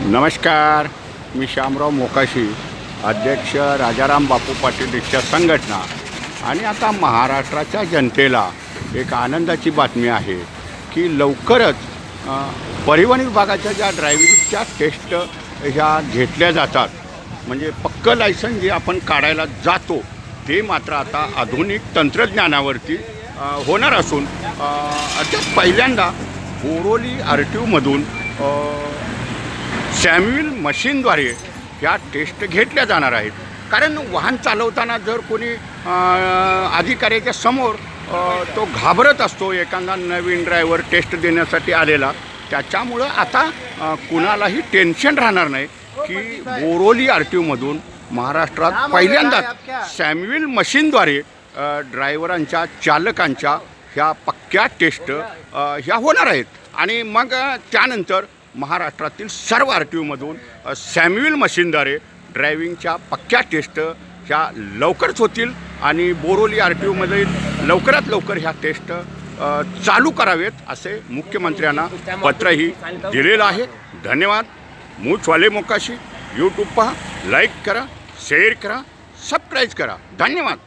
नमस्कार मी श्यामराव मोकाशी अध्यक्ष राजाराम बापू पाटील रिक्षा संघटना. आणि आता महाराष्ट्राच्या जनतेला एक आनंदाची बातमी आहे की लवकरच परिवहन विभागाच्या ज्या ड्रायव्हिंगच्या टेस्ट ह्या घेतल्या जातात. म्हणजे पक्क लायसन जे आपण काढायला जातो ते मात्र आता आधुनिक तंत्रज्ञानावरती होणार असून अर्थात पहिल्यांदा बोरोली आर टी ओमधून सॅम्युअल मशीनद्वारे या टेस्ट घेतल्या जाणार आहेत. कारण वाहन चालवताना जर कोणी अधिकाऱ्याच्या समोर तो घाबरत असतो एखादा नवीन ड्रायव्हर टेस्ट देण्यासाठी आलेला त्याच्यामुळं आता कुणालाही टेन्शन राहणार नाही की बोरोली आर टी ओमधून महाराष्ट्रात पहिल्यांदाच सॅम्युअल मशीनद्वारे ड्रायव्हरांच्या चालकांच्या ह्या पक्क्या टेस्ट ह्या होणार आहेत. आणि मग त्यानंतर महाराष्ट्रातील सर्व आर टी ओमधून सॅम्युअल मशीनद्वारे ड्रायव्हिंगच्या पक्क्या टेस्ट ह्या लवकरच होतील आणि बोरोली आर टी ओमध्ये लवकरात लवकर ह्या टेस्ट चालू करावेत असे मुख्यमंत्र्यांना पत्रही दिलेलं आहे. धन्यवाद. मूचवाले मोकाशी. यूट्यूब पहा. लाईक करा. शेअर करा. सबस्क्राईब करा. धन्यवाद.